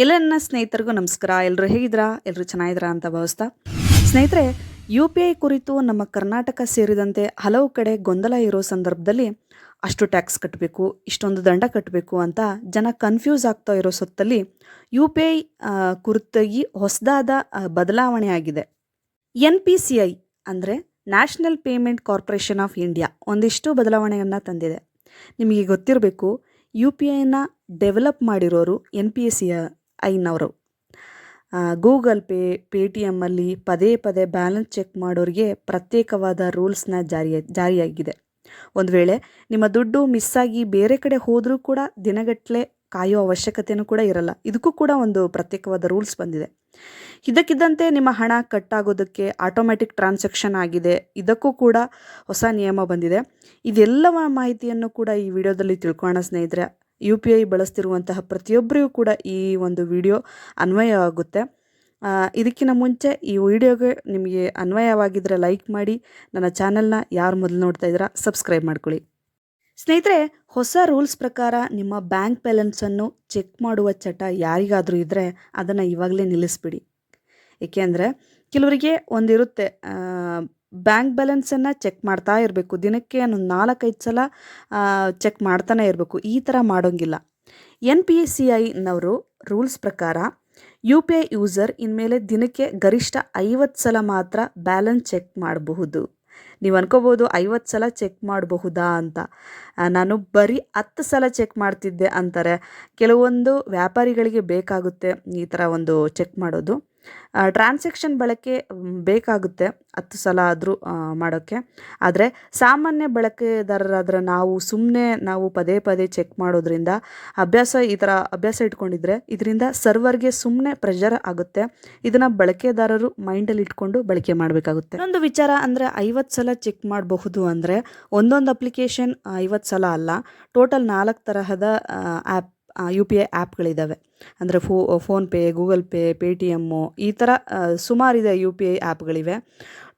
ಎಲ್ಲ ನನ್ನ ಸ್ನೇಹಿತರಿಗೂ ನಮಸ್ಕಾರ. ಎಲ್ಲರೂ ಹೇಗಿದ್ರಾ ಎಲ್ಲರೂ ಚೆನ್ನಾಗಿದ್ರಾ ಅಂತ ಭಾವಿಸ್ತಾ. ಸ್ನೇಹಿತರೆ, ಯು ಪಿ ಐ ಕುರಿತು ನಮ್ಮ ಕರ್ನಾಟಕ ಸೇರಿದಂತೆ ಹಲವು ಕಡೆ ಗೊಂದಲ ಇರೋ ಸಂದರ್ಭದಲ್ಲಿ ಅಷ್ಟು ಟ್ಯಾಕ್ಸ್ ಕಟ್ಟಬೇಕು ಇಷ್ಟೊಂದು ದಂಡ ಕಟ್ಟಬೇಕು ಅಂತ ಜನ ಕನ್ಫ್ಯೂಸ್ ಆಗ್ತಾ ಇರೋ ಸೊತ್ತಲ್ಲಿ ಯು ಪಿ ಐ ಕುರಿತಾಗಿ ಹೊಸದಾದ ಬದಲಾವಣೆ ಆಗಿದೆ. ಎನ್ ಪಿ ಸಿ ಐ ಅಂದರೆ national payment corporation of India ಒಂದಿಷ್ಟು ಬದಲಾವಣೆಯನ್ನು ತಂದಿದೆ. ನಿಮಗೆ ಗೊತ್ತಿರಬೇಕು, ಯು ಪಿ ಐನ ಡೆವಲಪ್ ಮಾಡಿರೋರು ಎನ್ ಪಿ ಎಸ್ ಐನವರು. ಗೂಗಲ್ ಪೇ ಪೇ ಟಿ ಎಮ್ಮಲ್ಲಿ ಪದೇ ಪದೇ ಬ್ಯಾಲೆನ್ಸ್ ಚೆಕ್ ಮಾಡೋರಿಗೆ ಪ್ರತ್ಯೇಕವಾದ ರೂಲ್ಸ್ನ ಜಾರಿ ಜಾರಿಯಾಗಿದೆ. ಒಂದು ವೇಳೆ ನಿಮ್ಮ ದುಡ್ಡು ಮಿಸ್ಸಾಗಿ ಬೇರೆ ಕಡೆ ಹೋದರೂ ಕೂಡ ದಿನಗಟ್ಟಲೆ ಕಾಯೋ ಅವಶ್ಯಕತೆಯೂ ಕೂಡ ಇರಲ್ಲ. ಇದಕ್ಕೂ ಕೂಡ ಒಂದು ಪ್ರತ್ಯೇಕವಾದ ರೂಲ್ಸ್ ಬಂದಿದೆ. ಇದಕ್ಕಿದ್ದಂತೆ ನಿಮ್ಮ ಹಣ ಕಟ್ಟಾಗೋದಕ್ಕೆ ಆಟೋಮ್ಯಾಟಿಕ್ ಟ್ರಾನ್ಸಾಕ್ಷನ್ ಆಗಿದೆ. ಇದಕ್ಕೂ ಕೂಡ ಹೊಸ ನಿಯಮ ಬಂದಿದೆ. ಇದೆಲ್ಲವ ಮಾಹಿತಿಯನ್ನು ಕೂಡ ಈ ವಿಡಿಯೋದಲ್ಲಿ ತಿಳ್ಕೊಳ್ಳೋಣ ಸ್ನೇಹಿತರೆ. ಯು ಪಿ ಐ ಬಳಸ್ತಿರುವಂತಹ ಪ್ರತಿಯೊಬ್ಬರಿಗೂ ಕೂಡ ಈ ಒಂದು ವಿಡಿಯೋ ಅನ್ವಯವಾಗುತ್ತೆ ಇದಕ್ಕಿಂತ ಮುಂಚೆ ಈ ವಿಡಿಯೋಗೆ ನಿಮಗೆ ಅನ್ವಯವಾಗಿದ್ದರೆ ಲೈಕ್ ಮಾಡಿ, ನನ್ನ ಚಾನಲ್ನ ಯಾರು ಮೊದಲು ನೋಡ್ತಾ ಇದ್ದೀರಾ, ಸಬ್ಸ್ಕ್ರೈಬ್ ಮಾಡ್ಕೊಳ್ಳಿ. ಸ್ನೇಹಿತರೆ, ಹೊಸ ರೂಲ್ಸ್ ಪ್ರಕಾರ ನಿಮ್ಮ ಬ್ಯಾಂಕ್ ಬ್ಯಾಲೆನ್ಸನ್ನು ಚೆಕ್ ಮಾಡುವ ಚಟ ಯಾರಿಗಾದರೂ ಇದ್ದರೆ ಅದನ್ನು ಇವಾಗಲೇ ನಿಲ್ಲಿಸ್ಬಿಡಿ. ಏಕೆಂದರೆ ಕೆಲವರಿಗೆ ಒಂದಿರುತ್ತೆ ಬ್ಯಾಂಕ್ ಬ್ಯಾಲೆನ್ಸನ್ನು ಚೆಕ್ ಮಾಡ್ತಾ ಇರಬೇಕು. ದಿನಕ್ಕೆ ಒಂದು ನಾಲ್ಕೈದು ಸಲ ಚೆಕ್ ಮಾಡ್ತಾನೆ ಇರಬೇಕು. ಈ ಥರ ಮಾಡೋಂಗಿಲ್ಲ. ಎನ್ ಪಿ ಎಸ್ ಸಿ ಐನವರು ರೂಲ್ಸ್ ಪ್ರಕಾರ ಯು ಪಿ ಐ ಯೂಸರ್ ಇನ್ಮೇಲೆ ದಿನಕ್ಕೆ ಗರಿಷ್ಠ ಐವತ್ತು ಸಲ ಮಾತ್ರ ಬ್ಯಾಲೆನ್ಸ್ ಚೆಕ್ ಮಾಡಬಹುದು. ನೀವು ಅನ್ಕೋಬೋದು ಐವತ್ತು ಸಲ ಚೆಕ್ ಮಾಡಬಹುದಾ ಅಂತ. ನಾನು ಬರೀ ಹತ್ತು ಸಲ ಚೆಕ್ ಮಾಡ್ತಿದ್ದೆ ಅಂತಾರೆ. ಕೆಲವೊಂದು ವ್ಯಾಪಾರಿಗಳಿಗೆ ಬೇಕಾಗುತ್ತೆ ಈ ಥರ ಒಂದು ಚೆಕ್ ಮಾಡೋದು. ಟ್ರಾನ್ಸಾಕ್ಷನ್ ಬಳಕೆ ಬೇಕಾಗುತ್ತೆ ಹತ್ತು ಸಲ ಆದರೂ ಮಾಡೋಕ್ಕೆ. ಆದರೆ ಸಾಮಾನ್ಯ ಬಳಕೆದಾರರಾದರೆ ನಾವು ಸುಮ್ಮನೆ ನಾವು ಪದೇ ಪದೇ ಚೆಕ್ ಮಾಡೋದ್ರಿಂದ ಅಭ್ಯಾಸ ಈ ಥರ ಅಭ್ಯಾಸ ಇಟ್ಕೊಂಡಿದ್ರೆ ಇದರಿಂದ ಸರ್ವರ್ಗೆ ಸುಮ್ಮನೆ ಪ್ರೆಷರ್ ಆಗುತ್ತೆ. ಇದನ್ನು ಬಳಕೆದಾರರು ಮೈಂಡಲ್ಲಿ ಇಟ್ಕೊಂಡು ಬಳಕೆ ಮಾಡಬೇಕಾಗುತ್ತೆ. ಒಂದು ವಿಚಾರ ಅಂದರೆ ಐವತ್ತು ಸಲ ಚೆಕ್ ಮಾಡಬಹುದು ಅಂದರೆ ಒಂದೊಂದು ಅಪ್ಲಿಕೇಶನ್ ಐವತ್ತು ಸಲ ಅಲ್ಲ ಟೋಟಲ್ ನಾಲ್ಕು ತರಹದ ಆ್ಯಪ್ ಯು ಪಿ ಐ ಆ್ಯಪ್ಗಳಿದ್ದಾವೆ ಅಂದರೆ ಫೋ, PhonePe, Google Pay Pay T M ಈ ಥರ ಸುಮಾರಿದೆ ಯು ಪಿ ಐ ಆ್ಯಪ್ಗಳಿವೆ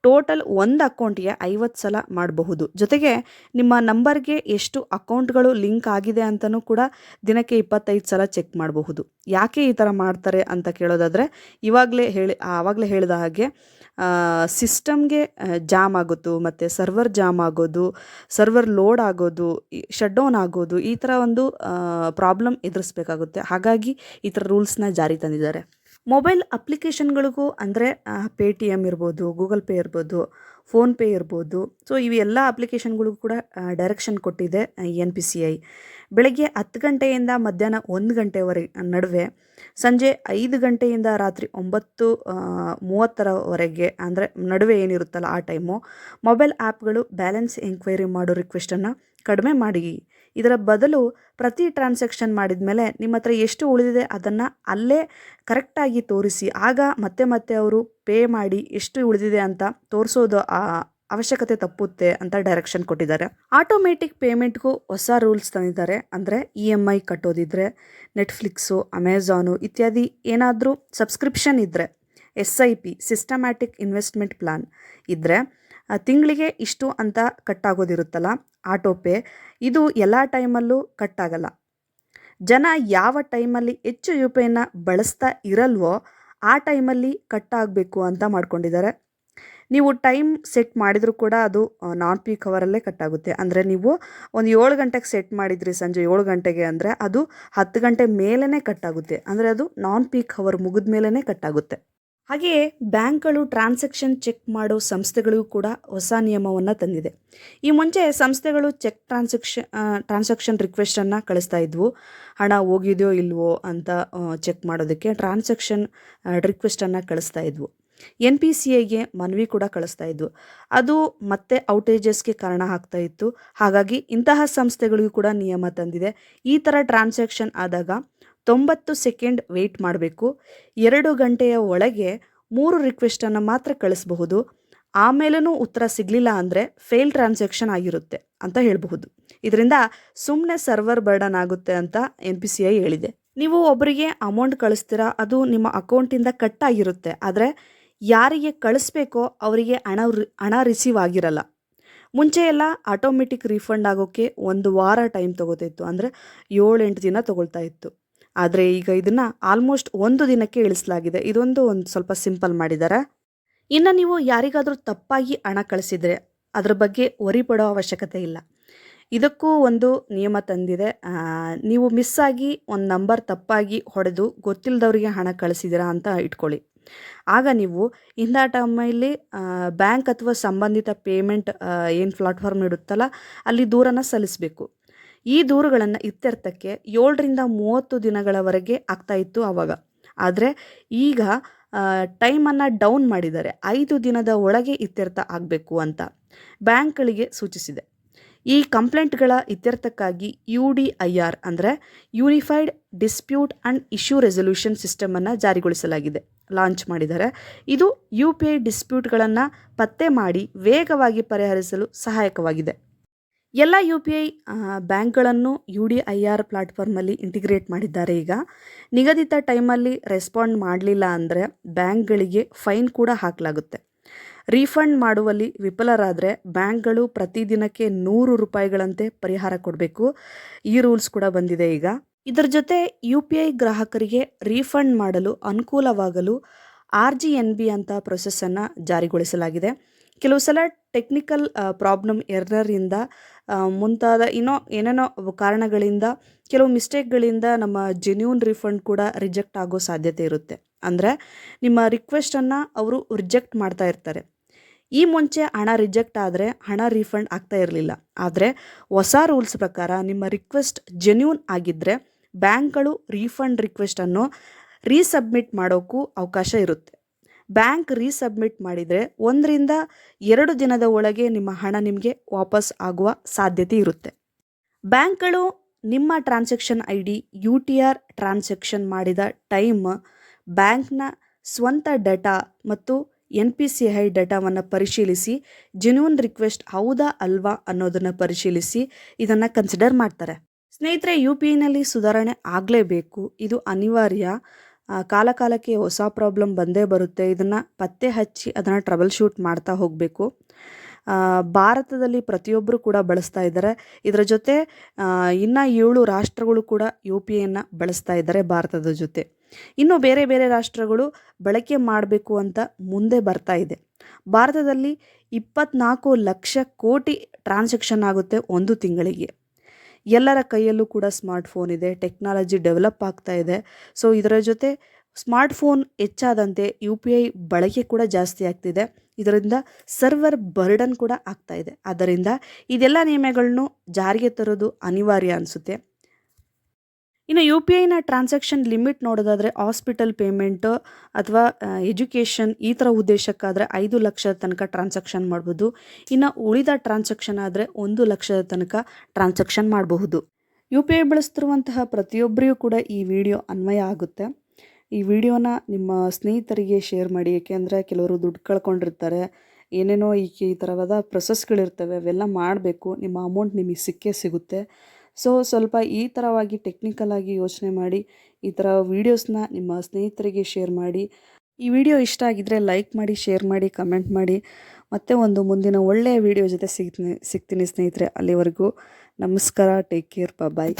ಟೋಟಲ್ ಒಂದು ಅಕೌಂಟಿಗೆ ಐವತ್ತು ಸಲ ಮಾಡಬಹುದು. ಜೊತೆಗೆ ನಿಮ್ಮ ನಂಬರ್ಗೆ ಎಷ್ಟು ಅಕೌಂಟ್ಗಳು ಲಿಂಕ್ ಆಗಿದೆ ಅಂತಲೂ ಕೂಡ ದಿನಕ್ಕೆ ಇಪ್ಪತ್ತೈದು ಸಲ ಚೆಕ್ ಮಾಡಬಹುದು. ಯಾಕೆ ಈ ಥರ ಮಾಡ್ತಾರೆ ಅಂತ ಕೇಳೋದಾದರೆ, ಇವಾಗಲೇ ಹೇಳಿ ಆವಾಗಲೇ ಹೇಳಿದ ಹಾಗೆ ಸಿಸ್ಟಮ್ಗೆ ಜಾಮ್ ಆಗೋದು, ಮತ್ತು ಸರ್ವರ್ ಜಾಮ್ ಆಗೋದು ಸರ್ವರ್ ಲೋಡ್ ಆಗೋದು ಶಟ್ ಡೌನ್ ಆಗೋದು, ಈ ಥರ ಒಂದು ಪ್ರಾಬ್ಲಮ್ ಎದುರಿಸ್ಬೇಕಾಗುತ್ತೆ. ಹಾಗಾಗಿ ಈ ಥರ ರೂಲ್ಸ್ನ ಜಾರಿ ತಂದಿದ್ದಾರೆ. ಮೊಬೈಲ್ ಅಪ್ಲಿಕೇಶನ್ಗಳಿಗೂ ಅಂದರೆ ಪೇ ಟಿ ಎಂ ಇರ್ಬೋದು ಗೂಗಲ್ ಪೇ ಇರ್ಬೋದು ಫೋನ್ಪೇ ಇರ್ಬೋದು ಸೊ ಇವೆಲ್ಲ ಅಪ್ಲಿಕೇಶನ್ಗಳಿಗೂ ಕೂಡ ಡೈರೆಕ್ಷನ್ ಕೊಟ್ಟಿದೆ ಎನ್ ಪಿ ಸಿ ಐ ಬೆಳಗ್ಗೆ ಹತ್ತು ಗಂಟೆಯಿಂದ ಮಧ್ಯಾಹ್ನ ಒಂದು ಗಂಟೆವರೆಗೆ ನಡುವೆ, ಸಂಜೆ ಐದು ಗಂಟೆಯಿಂದ ರಾತ್ರಿ ಒಂಬತ್ತು ಮೂವತ್ತರವರೆಗೆ, ಅಂದರೆ ನಡುವೆ ಏನಿರುತ್ತಲ್ಲ ಆ ಟೈಮು ಮೊಬೈಲ್ ಆ್ಯಪ್ಗಳು ಬ್ಯಾಲೆನ್ಸ್ ಎಂಕ್ವೈರಿ ಮಾಡೋ ರಿಕ್ವೆಸ್ಟನ್ನು ಕಡಿಮೆ ಮಾಡಿ. ಇದರ ಬದಲು ಪ್ರತಿ ಟ್ರಾನ್ಸಾಕ್ಷನ್ ಮಾಡಿದ ಮೇಲೆ ನಿಮ್ಮ ಹತ್ರ ಎಷ್ಟು ಉಳಿದಿದೆ ಅದನ್ನು ಅಲ್ಲೇ ಕರೆಕ್ಟಾಗಿ ತೋರಿಸಿ, ಆಗ ಮತ್ತೆ ಮತ್ತೆ ಅವರು ಪೇ ಮಾಡಿ ಎಷ್ಟು ಉಳಿದಿದೆ ಅಂತ ತೋರಿಸೋದು ಆ ಅವಶ್ಯಕತೆ ತಪ್ಪುತ್ತೆ ಅಂತ ಡೈರೆಕ್ಷನ್ ಕೊಟ್ಟಿದ್ದಾರೆ. ಆಟೋಮೆಟಿಕ್ ಪೇಮೆಂಟ್ಗೂ ಹೊಸ ರೂಲ್ಸ್ ತಂದಿದ್ದಾರೆ. ಅಂದರೆ ಇ ಎಂ ಐ ಕಟ್ಟೋದಿದ್ರೆ ನೆಟ್ಫ್ಲಿಕ್ಸು ಅಮೆಝಾನು ಇತ್ಯಾದಿ ಏನಾದರೂ ಸಬ್ಸ್ಕ್ರಿಪ್ಷನ್ ಇದ್ದರೆ S I P systematic investment plan ಇದ್ದರೆ ತಿಂಗಳಿಗೆ ಇಷ್ಟು ಅಂತ ಕಟ್ಟಾಗೋದಿರುತ್ತಲ್ಲ ಆಟೋ ಪೇ ಇದು ಎಲ್ಲ ಟೈಮಲ್ಲೂ ಕಟ್ಟಾಗಲ್ಲ. ಜನ ಯಾವ ಟೈಮಲ್ಲಿ ಹೆಚ್ಚು ಯು ಪಿ ಐನ ಬಳಸ್ತಾ ಇರಲ್ವೋ, ಆ ಟೈಮಲ್ಲಿ ಕಟ್ಟಾಗಬೇಕು ಅಂತ ಮಾಡ್ಕೊಂಡಿದ್ದಾರೆ. ನೀವು ಟೈಮ್ ಸೆಟ್ ಮಾಡಿದರೂ ಕೂಡ ಅದು ನಾನ್ ಪೀಕ್ ಅವರಲ್ಲೇ ಕಟ್ಟಾಗುತ್ತೆ. ಅಂದರೆ ನೀವು ಒಂದು ಏಳು ಗಂಟೆಗೆ ಸೆಟ್ ಮಾಡಿದ್ರಿ ಸಂಜೆ ಏಳು ಗಂಟೆಗೆ ಅಂದರೆ ಅದು ಹತ್ತು ಗಂಟೆ ಮೇಲೇ ಕಟ್ಟಾಗುತ್ತೆ. ಅಂದರೆ ಅದು ನಾನ್ ಪೀಕ್ ಅವರ್ ಮುಗಿದ ಮೇಲೇ ಕಟ್ಟಾಗುತ್ತೆ. ಹಾಗೆಯೇ ಬ್ಯಾಂಕ್ಗಳು ಟ್ರಾನ್ಸಾಕ್ಷನ್ ಚೆಕ್ ಮಾಡೋ ಸಂಸ್ಥೆಗಳಿಗೂ ಕೂಡ ಹೊಸ ನಿಯಮವನ್ನು ತಂದಿದೆ. ಈ ಮುಂಚೆ ಸಂಸ್ಥೆಗಳು ಚೆಕ್ ಟ್ರಾನ್ಸಾಕ್ಷನ್ ಟ್ರಾನ್ಸಾಕ್ಷನ್ ರಿಕ್ವೆಸ್ಟನ್ನು ಕಳಿಸ್ತಾ ಇದ್ವು. ಹಣ ಹೋಗಿದೆಯೋ ಇಲ್ವೋ ಅಂತ ಚೆಕ್ ಮಾಡೋದಕ್ಕೆ ಟ್ರಾನ್ಸಾಕ್ಷನ್ ರಿಕ್ವೆಸ್ಟನ್ನು ಕಳಿಸ್ತಾ ಇದ್ವು. ಎನ್ ಪಿ ಸಿ ಐಗೆ ಮನವಿ ಕೂಡ ಕಳಿಸ್ತಾ ಇದ್ವು. ಅದು ಮತ್ತೆ ಔಟೇಜಸ್ಗೆ ಕಾರಣ ಆಗ್ತಾ ಇತ್ತು. ಹಾಗಾಗಿ ಇಂತಹ ಸಂಸ್ಥೆಗಳಿಗೂ ಕೂಡ ನಿಯಮ ತಂದಿದೆ. ಈ ಥರ ಟ್ರಾನ್ಸಾಕ್ಷನ್ ಆದಾಗ ತೊಂಬತ್ತು ಸೆಕೆಂಡ್ ವೆಯ್ಟ್ ಮಾಡಬೇಕು. ಎರಡು ಗಂಟೆಯ ಒಳಗೆ ಮೂರು ರಿಕ್ವೆಸ್ಟನ್ನು ಮಾತ್ರ ಕಳಿಸಬಹುದು. ಆಮೇಲೂ ಉತ್ತರ ಸಿಗಲಿಲ್ಲ ಅಂದರೆ ಫೇಲ್ ಟ್ರಾನ್ಸಾಕ್ಷನ್ ಆಗಿರುತ್ತೆ ಅಂತ ಹೇಳಬಹುದು. ಇದರಿಂದ ಸುಮ್ಮನೆ ಸರ್ವರ್ ಬರ್ಡನ್ ಆಗುತ್ತೆ ಅಂತ ಎನ್ ಪಿ ಸಿ ಐ ಹೇಳಿದೆ. ನೀವು ಒಬ್ಬರಿಗೆ ಅಮೌಂಟ್ ಕಳಿಸ್ತೀರಾ, ಅದು ನಿಮ್ಮ ಅಕೌಂಟಿಂದ ಕಟ್ ಆಗಿರುತ್ತೆ. ಆದರೆ ಯಾರಿಗೆ ಕಳಿಸ್ಬೇಕೋ ಅವರಿಗೆ ಹಣ ಹಣ ರಿಸೀವ್ ಆಗಿರಲ್ಲ. ಮುಂಚೆ ಎಲ್ಲ ಆಟೋಮೆಟಿಕ್ ರೀಫಂಡ್ ಆಗೋಕ್ಕೆ ಒಂದು ವಾರ ಟೈಮ್ ತೊಗೋತಿತ್ತು. ಅಂದರೆ ಏಳೆಂಟು ದಿನ ತೊಗೊಳ್ತಾ ಇತ್ತು. ಆದರೆ ಈಗ ಇದನ್ನು ಆಲ್ಮೋಸ್ಟ್ ಒಂದು ದಿನಕ್ಕೆ ಇಳಿಸಲಾಗಿದೆ. ಇದೊಂದು ಒಂದು ಸ್ವಲ್ಪ ಸಿಂಪಲ್ ಮಾಡಿದ್ದಾರೆ ಇನ್ನು ನೀವು ಯಾರಿಗಾದರೂ ತಪ್ಪಾಗಿ ಹಣ ಕಳಿಸಿದರೆ ಅದರ ಬಗ್ಗೆ ವರಿ ಪಡೋ ಅವಶ್ಯಕತೆ ಇಲ್ಲ. ಇದಕ್ಕೂ ಒಂದು ನಿಯಮ ತಂದಿದೆ. ನೀವು ಮಿಸ್ ಆಗಿ ಒಂದು ನಂಬರ್ ತಪ್ಪಾಗಿ ಹೊಡೆದು ಗೊತ್ತಿಲ್ಲದವರಿಗೆ ಹಣ ಕಳಿಸಿದ್ದೀರಾ ಅಂತ ಇಟ್ಕೊಳ್ಳಿ. ಆಗ ನೀವು ಇಂಥ ಟೈಮಲ್ಲಿ ಬ್ಯಾಂಕ್ ಅಥವಾ ಸಂಬಂಧಿತ ಪೇಮೆಂಟ್ ಏನು ಪ್ಲಾಟ್ಫಾರ್ಮ್ ಇಡುತ್ತಲ್ಲ ಅಲ್ಲಿ ದೂರನ ಸಲ್ಲಿಸಬೇಕು. ಈ ದೂರುಗಳನ್ನು ಇತ್ಯರ್ಥಕ್ಕೆ ಏಳರಿಂದ ಮೂವತ್ತು ದಿನಗಳವರೆಗೆ ಆಗ್ತಾ ಇತ್ತು ಆವಾಗ ಆದರೆ ಈಗ ಟೈಮನ್ನು ಡೌನ್ ಮಾಡಿದ್ದಾರೆ. ಐದು ದಿನದ ಒಳಗೆ ಇತ್ಯರ್ಥ ಆಗಬೇಕು ಅಂತ ಬ್ಯಾಂಕ್ಗಳಿಗೆ ಸೂಚಿಸಿದೆ. ಈ ಕಂಪ್ಲೇಂಟ್ಗಳ ಇತ್ಯರ್ಥಕ್ಕಾಗಿ ಯು ಡಿ ಐ ಆರ್ ಅಂದರೆ unified dispute and issue resolution ಸಿಸ್ಟಮನ್ನು ಜಾರಿಗೊಳಿಸಲಾಗಿದೆ, ಲಾಂಚ್ ಮಾಡಿದ್ದಾರೆ. ಇದು ಯು ಪಿ ಐ ಡಿಸ್ಪ್ಯೂಟ್ಗಳನ್ನು ಪತ್ತೆ ಮಾಡಿ, ವೇಗವಾಗಿ ಪರಿಹರಿಸಲು ಸಹಾಯಕವಾಗಿದೆ. ಎಲ್ಲ ಯು ಪಿ ಐ ಬ್ಯಾಂಕ್ಗಳನ್ನು ಯು ಡಿ ಐ ಆರ್ ಪ್ಲಾಟ್ಫಾರ್ಮಲ್ಲಿ ಇಂಟಿಗ್ರೇಟ್ ಮಾಡಿದ್ದಾರೆ ಈಗ. ನಿಗದಿತ ಟೈಮಲ್ಲಿ ರೆಸ್ಪಾಂಡ್ ಮಾಡಲಿಲ್ಲ ಅಂದರೆ ಬ್ಯಾಂಕ್ಗಳಿಗೆ ಫೈನ್ ಕೂಡ ಹಾಕಲಾಗುತ್ತೆ. ರೀಫಂಡ್ ಮಾಡುವಲ್ಲಿ ವಿಫಲರಾದರೆ ಬ್ಯಾಂಕ್ಗಳು ಪ್ರತಿದಿನಕ್ಕೆ ನೂರು ರೂಪಾಯಿಗಳಂತೆ ಪರಿಹಾರ ಕೊಡಬೇಕು. ಈ ರೂಲ್ಸ್ ಕೂಡ ಬಂದಿದೆ ಈಗ. ಇದರ ಜೊತೆ ಯು ಪಿ ಐ ಗ್ರಾಹಕರಿಗೆ ರೀಫಂಡ್ ಮಾಡಲು ಅನುಕೂಲವಾಗಲು ಆರ್ ಜಿ ಎನ್ ಬಿ ಅಂತ ಪ್ರೊಸೆಸ್ಸನ್ನು ಜಾರಿಗೊಳಿಸಲಾಗಿದೆ. ಕೆಲವು ಸಲ ಟೆಕ್ನಿಕಲ್ ಪ್ರಾಬ್ಲಮ್ ಎರರಿಂದ ಮುಂತಾದ ಇನ್ನೂ ಏನೇನೋ ಕಾರಣಗಳಿಂದ, ಕೆಲವು ಮಿಸ್ಟೇಕ್ಗಳಿಂದ ನಮ್ಮ ಜೆನ್ಯೂನ್ ರಿಫಂಡ್ ಕೂಡ ರಿಜೆಕ್ಟ್ ಆಗೋ ಸಾಧ್ಯತೆ ಇರುತ್ತೆ. ಅಂದರೆ ನಿಮ್ಮ ರಿಕ್ವೆಸ್ಟನ್ನು ಅವರು ರಿಜೆಕ್ಟ್ ಮಾಡ್ತಾ ಇರ್ತಾರೆ. ಈ ಮುಂಚೆ ಹಣ ರಿಜೆಕ್ಟ್ ಆದರೆ ಹಣ ರೀಫಂಡ್ ಆಗ್ತಾ ಇರಲಿಲ್ಲ. ಆದರೆ ಹೊಸ ರೂಲ್ಸ್ ಪ್ರಕಾರ ನಿಮ್ಮ ರಿಕ್ವೆಸ್ಟ್ ಜೆನ್ಯೂನ್ ಆಗಿದ್ದರೆ ಬ್ಯಾಂಕ್ಗಳು ರೀಫಂಡ್ ರಿಕ್ವೆಸ್ಟನ್ನು ರೀಸಬ್ಮಿಟ್ ಮಾಡೋಕ್ಕೂ ಅವಕಾಶ ಇರುತ್ತೆ. ಬ್ಯಾಂಕ್ ರೀಸಬ್ಮಿಟ್ ಮಾಡಿದರೆ ಒಂದರಿಂದ ಎರಡು ದಿನದ ಒಳಗೆ ನಿಮ್ಮ ಹಣ ನಿಮಗೆ ವಾಪಸ್ ಆಗುವ ಸಾಧ್ಯತೆ ಇರುತ್ತೆ. ಬ್ಯಾಂಕ್ಗಳು ನಿಮ್ಮ transaction I D U T R transaction ಮಾಡಿದ ಟೈಮ್, ಬ್ಯಾಂಕ್ನ ಸ್ವಂತ ಡೇಟಾ ಮತ್ತು ಎನ್ ಪಿ ಸಿ ಐ ಡೇಟಾವನ್ನು ಪರಿಶೀಲಿಸಿ ಜೆನ್ಯೂನ್ ರಿಕ್ವೆಸ್ಟ್ ಹೌದಾ ಅಲ್ವಾ ಅನ್ನೋದನ್ನು ಪರಿಶೀಲಿಸಿ ಇದನ್ನು ಕನ್ಸಿಡರ್ ಮಾಡ್ತಾರೆ. ಸ್ನೇಹಿತರೆ, ಯು ಪಿ ಐನಲ್ಲಿ ಸುಧಾರಣೆ ಆಗಲೇಬೇಕು. ಇದು ಅನಿವಾರ್ಯ. ಕಾಲ ಕಾಲಕ್ಕೆ ಹೊಸ ಪ್ರಾಬ್ಲಮ್ ಬಂದೇ ಬರುತ್ತೆ. ಇದನ್ನು ಪತ್ತೆ ಹಚ್ಚಿ ಅದನ್ನು ಟ್ರಬಲ್ ಶೂಟ್ ಮಾಡ್ತಾ ಹೋಗಬೇಕು. ಭಾರತದಲ್ಲಿ ಪ್ರತಿಯೊಬ್ಬರು ಕೂಡ ಬಳಸ್ತಾ ಇದ್ದಾರೆ. ಇದರ ಜೊತೆ ಇನ್ನು ಏಳು ರಾಷ್ಟ್ರಗಳು ಕೂಡ ಯು ಪಿ ಐನ ಬಳಸ್ತಾ ಇದ್ದಾರೆ ಭಾರತದ ಜೊತೆ. ಇನ್ನು ಬೇರೆ ಬೇರೆ ರಾಷ್ಟ್ರಗಳು ಬಳಕೆ ಮಾಡಬೇಕು ಅಂತ ಮುಂದೆ ಬರ್ತಾ ಇದೆ. ಭಾರತದಲ್ಲಿ ಇಪ್ಪತ್ನಾಲ್ಕು ಲಕ್ಷ ಕೋಟಿ ಟ್ರಾನ್ಸಾಕ್ಷನ್ ಆಗುತ್ತೆ ಒಂದು ತಿಂಗಳಿಗೆ. ಎಲ್ಲರ ಕೈಯಲ್ಲೂ ಕೂಡ ಸ್ಮಾರ್ಟ್ ಫೋನ್ ಇದೆ, ಟೆಕ್ನಾಲಜಿ ಡೆವಲಪ್ ಆಗ್ತಾ ಇದೆ. ಸೊ, ಇದರ ಜೊತೆ ಸ್ಮಾರ್ಟ್ ಫೋನ್ ಹೆಚ್ಚಾದಂತೆ ಯು ಪಿ ಐ ಬಳಕೆ ಕೂಡ ಜಾಸ್ತಿ ಆಗ್ತಿದೆ. ಇದರಿಂದ ಸರ್ವರ್ ಬರ್ಡನ್ ಕೂಡ ಆಗ್ತಾ ಇದೆ. ಆದ್ದರಿಂದ ಇದೆಲ್ಲ ನಿಯಮಗಳನ್ನು ಜಾರಿಗೆ ತರೋದು ಅನಿವಾರ್ಯ ಅನಿಸುತ್ತೆ. ಇನ್ನು ಯು ಪಿ ಐನ ಟ್ರಾನ್ಸಾಕ್ಷನ್ ಲಿಮಿಟ್ ನೋಡೋದಾದರೆ ಹಾಸ್ಪಿಟಲ್ ಪೇಮೆಂಟು ಅಥವಾ ಎಜುಕೇಷನ್ ಈ ಥರ ಉದ್ದೇಶಕ್ಕಾದರೆ ಐದು ಲಕ್ಷದ ತನಕ ಟ್ರಾನ್ಸಾಕ್ಷನ್ ಮಾಡ್ಬೋದು. ಇನ್ನು ಉಳಿದ ಟ್ರಾನ್ಸಾಕ್ಷನ್ ಆದರೆ ಒಂದು ಲಕ್ಷದ ತನಕ ಟ್ರಾನ್ಸಾಕ್ಷನ್ ಮಾಡಬಹುದು. ಯು ಪಿ ಐ ಬಳಸ್ತಿರುವಂತಹ ಪ್ರತಿಯೊಬ್ಬರಿಗೂ ಕೂಡ ಈ ವಿಡಿಯೋ ಅನ್ವಯ ಆಗುತ್ತೆ. ಈ ವಿಡಿಯೋನ ನಿಮ್ಮ ಸ್ನೇಹಿತರಿಗೆ ಶೇರ್ ಮಾಡಿ ಏಕೆಂದರೆ ಕೆಲವರು ದುಡ್ಡು ಕಳ್ಕೊಂಡಿರ್ತಾರೆ, ಏನೇನೋ ಈ ಈ ಥರವಾದ ಪ್ರೊಸೆಸ್ಗಳಿರ್ತವೆ ಅವೆಲ್ಲ ಮಾಡಬೇಕು, ನಿಮ್ಮ ಅಮೌಂಟ್ ನಿಮಗೆ ಸಿಕ್ಕೇ ಸಿಗುತ್ತೆ. ಸೊ ಸ್ವಲ್ಪ ಈ ಥರವಾಗಿ ಟೆಕ್ನಿಕಲಾಗಿ ಯೋಚನೆ ಮಾಡಿ, ಈ ಥರ ವೀಡಿಯೋಸ್ನ ನಿಮ್ಮ ಸ್ನೇಹಿತರಿಗೆ ಶೇರ್ ಮಾಡಿ. ಈ ವಿಡಿಯೋ ಇಷ್ಟ ಆಗಿದ್ದರೆ ಲೈಕ್ ಮಾಡಿ ಶೇರ್ ಮಾಡಿ ಕಮೆಂಟ್ ಮಾಡಿ. ಮತ್ತೆ ಒಂದು ಮುಂದಿನ ಒಳ್ಳೆಯ ವಿಡಿಯೋ ಜೊತೆ ಸಿಗ್ತೀನಿ ಸಿಗ್ತೀನಿ ಸ್ನೇಹಿತರೆ ಅಲ್ಲಿವರೆಗೂ. ನಮಸ್ಕಾರ ಟೇಕ್ ಕೇರ್ ಬಾಯ್